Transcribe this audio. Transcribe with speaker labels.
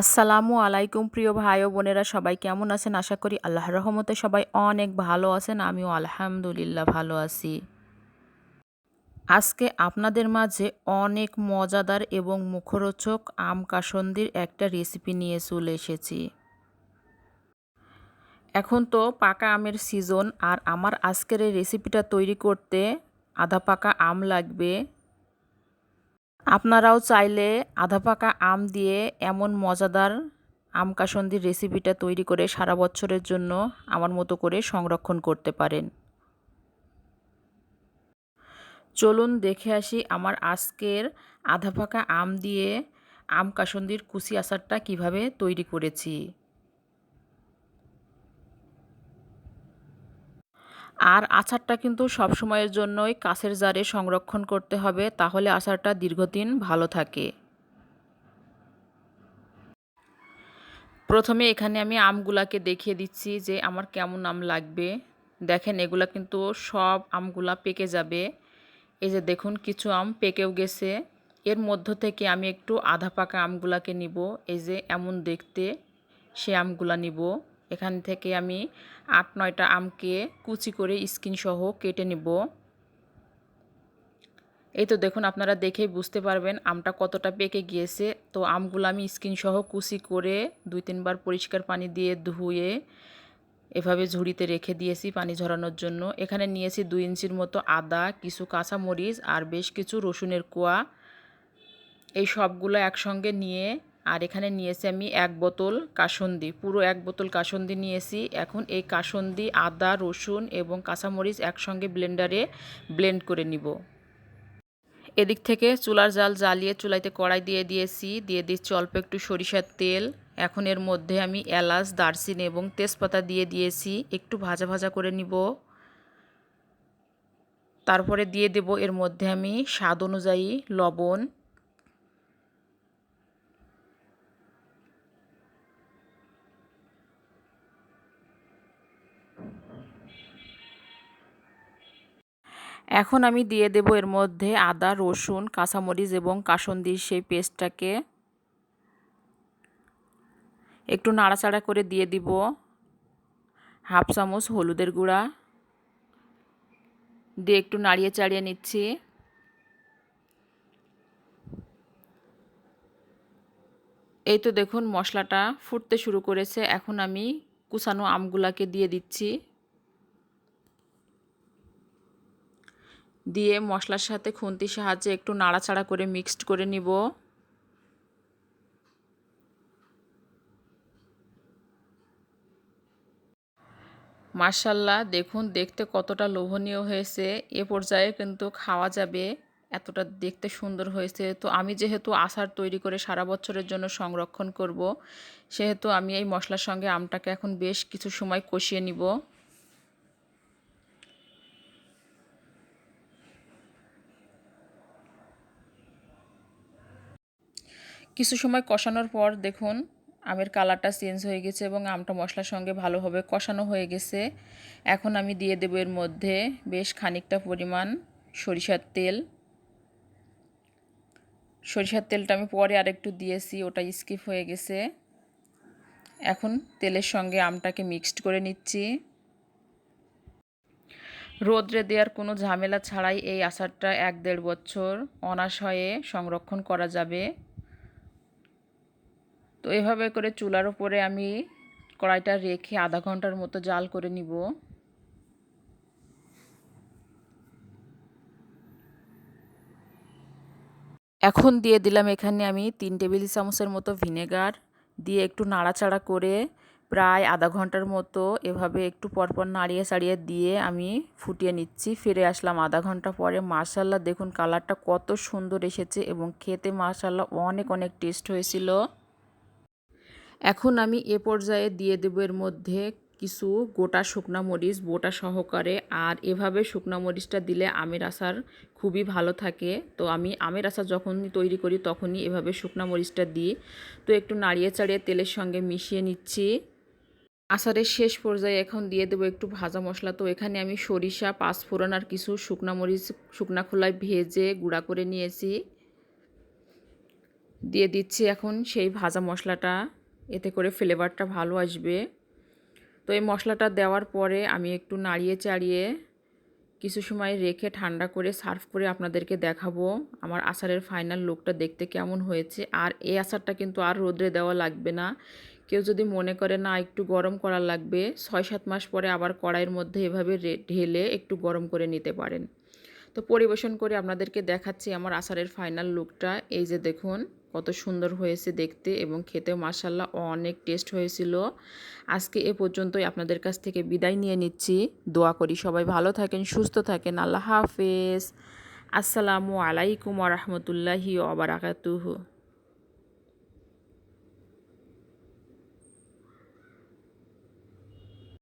Speaker 1: আসসালামু আলাইকুম প্রিয় ভাই ও বোনেরা, সবাই কেমন আছেন? আশা করি আল্লাহর রহমতে সবাই অনেক ভালো আছেন, আমিও আলহামদুলিল্লাহ ভালো আছি। আজকে আপনাদের মাঝে অনেক মজাদার এবং মুখরোচক আম কাসন্দির একটা রেসিপি নিয়ে চলে এসেছি। এখন তো পাকা আমের সিজন, আর আমার আজকের এই রেসিপিটা তৈরি করতে আধা পাকা আম লাগবে। আপনারাও চাইলে আধা পাকা আম দিয়ে এমন মজাদার আম কাসন্দির রেসিপিটা তৈরি করে সারা বছরের জন্য আমার মতো করে সংরক্ষণ করতে পারেন। চলুন দেখে আসি আমার আজকের আধা পাকা আম দিয়ে আম কাসন্দির কুচি আচারটা কীভাবে তৈরি করেছি। আর আচারটা কিন্তু সব সময়ের জন্যই কাছের জারে সংরক্ষণ করতে হবে, তাহলে আচারটা দীর্ঘদিন ভালো থাকে। প্রথমে এখানে আমি আমগুলাকে দেখিয়ে দিচ্ছি যে আমার কেমন আম লাগবে। দেখেন, এগুলা কিন্তু সব আমগুলা পেকে যাবে। এই যে দেখুন, কিছু আম পেকেও গেছে। এর মধ্য থেকে আমি একটু আধা পাকা আমগুলাকে নিব। এই যে এমন দেখতে সে আমগুলা নিব। এখান থেকে আমি আট, নয়টা আমকে কুচি করে স্কিন সহ কেটে নেব। এই তো দেখুন, আপনারা দেখেই বুঝতে পারবেন আমটা কতটা পেকে গিয়েছে। তো আমগুলো আমি স্কিন সহ কুচি করে দুই, তিনবার পরিষ্কার পানি দিয়ে ধুয়ে এভাবে ঝুড়িতে রেখে দিয়েছি পানি ঝরানোর জন্য। এখানে নিয়েছি দুই ইঞ্চির মতো আদা, কিছু কাঁচা মরিচ আর বেশ কিছু রসুনের কোয়া। এই সবগুলো একসঙ্গে নিয়ে আর এখানে নিয়েছি আমি এক বোতল কাসন্দি। পুরো এক বোতল কাসন্দি নিয়েছি। এখন এই কাসন্দি, আদা, রসুন এবং কাঁচামরিচ একসঙ্গে ব্লেন্ডারে ব্লেন্ড করে নিব। এদিক থেকে চুলার জাল জ্বালিয়ে চুলাইতে কড়াই দিয়ে দিয়েছি। দিয়ে দিচ্ছি অল্প একটু সরিষার তেল। এখন এর মধ্যে আমি এলাচ, দারচিনি এবং তেজপাতা দিয়ে দিয়েছি। একটু ভাজা ভাজা করে নিব। তারপরে দিয়ে দেব এর মধ্যে আমি স্বাদ অনুযায়ী লবণ। এখন আমি দিয়ে দেব এর মধ্যে আদা, রসুন, কাঁচামরিচ এবং কাসন্দির সেই পেস্টটাকে। একটু নাড়াচাড়া করে দিয়ে দিব হাফ চামচ হলুদের গুঁড়া। দিয়ে একটু নাড়িয়ে চাড়িয়ে নিচ্ছি। এই তো দেখুন মশলাটা ফুটতে শুরু করেছে। এখন আমি কুচানো আমগুলাকে দিয়ে দিচ্ছি। দিয়ে মশলার সাথে খুন্তির সাহায্যে একটু নাড়াচাড়া করে মিক্সড করে নিব। মার্শাল্লাহ দেখুন, দেখতে কতটা লোভনীয় হয়েছে। এ পর্যায়ে কিন্তু খাওয়া যাবে, এতটা দেখতে সুন্দর হয়েছে। তো আমি যেহেতু আচার তৈরি করে সারা বছরের জন্য সংরক্ষণ করব, সেহেতু আমি এই মশলার সঙ্গে আমটাকে এখন বেশ কিছু সময় কষিয়ে নিব। কিছু সময় কষানোর পর দেখুন, আমের কালারটা চেঞ্জ হয়ে গেছে এবং আমটা মশলার সঙ্গে ভালোভাবে কষানো হয়ে গেছে। এখন আমি দিয়ে দেবো এর মধ্যে বেশ খানিকটা পরিমাণ সরিষার তেল। সরিষার তেলটা আমি পরে আরেকটু দিয়েছি, ওটা স্কিপ হয়ে গেছে। এখন তেলের সঙ্গে আমটাকে মিক্সড করে নিচ্ছি। রোদ্রে দেওয়ার কোনো ঝামেলা ছাড়াই এই আচারটা এক দেড় বছর অনাশয়ে সংরক্ষণ করা যাবে। তো এভাবে করে চুলার উপরে আমি কড়াইটা রেখে আধা ঘণ্টার মতো জাল করে নিব। এখন দিয়ে দিলাম এখানে আমি তিন টেবিল চামচের মতো ভিনেগার, দিয়ে একটু নাড়াচাড়া করে প্রায় আধা ঘণ্টার মতো এভাবে একটু পরপর নাড়িয়ে চাড়িয়ে দিয়ে আমি ফুটিয়ে নিচ্ছি, ফিরে আসলাম আধা ঘণ্টা পরে। মার্শাল্লাহ দেখুন কালারটা কত সুন্দর এসেছে এবং খেতে মার্শাল্লাহ অনেক অনেক টেস্ট হয়েছিল। এখন আমি এ পর্যায়ে দিয়ে দেবো এর মধ্যে কিছু গোটা শুকনা মরিচ, বোটা সহকারে। আর এভাবে শুকনা মরিচটা দিলে আমের আচার খুবই ভালো থাকে। তো আমি আমের আচার যখন তৈরি করি তখনই এভাবে শুকনা মরিচটা দিই। তো একটু নাড়িয়ে চাড়িয়ে তেলের সঙ্গে মিশিয়ে নিচ্ছি। আচারের শেষ পর্যায়ে এখন দিয়ে দেবো একটু ভাজা মশলা। তো এখানে আমি সরিষা, পাঁচফোড়ন আর কিছু শুকনা মরিচ, শুকনা খোলায় ভেজে গুঁড়া করে নিয়েছি। দিয়ে দিচ্ছি এখন সেই ভাজা মশলাটা। এতে করে ফ্লেভারটা ভালো আসবে। তো এই মশলাটা দেওয়ার পরে আমি একটু নাড়িয়ে চাড়িয়ে কিছু সময় রেখে ঠান্ডা করে সার্ভ করে আপনাদেরকে দেখাবো আমার আচারের ফাইনাল লুকটা দেখতে কেমন হয়েছে। আর এই আচারটা কিন্তু আর রোদ্রে দেওয়া লাগবে না। কেউ যদি মনে করে, না, একটু গরম করা লাগবে, ছয় সাত মাস পরে আবার কড়াইয়ের মধ্যে এভাবে ঢেলে একটু গরম করে নিতে পারেন। তো পরিবেশন করে আপনাদেরকে দেখাচ্ছি আমার আচারের ফাইনাল লুকটা এই যে দেখুন, কত সুন্দর হয়েছে দেখতে এবং খেতে মাসাল্লাহ অনেক টেস্ট হয়েছিল। আজকে এ পর্যন্তই আপনাদের কাছ থেকে বিদায় নিয়ে নিচ্ছি। দোয়া করি সবাই ভালো থাকেন, সুস্থ থাকেন। আল্লাহ হাফেজ। আসসালামু আলাইকুম রহমতুল্লাহি ওবরাকাতুহু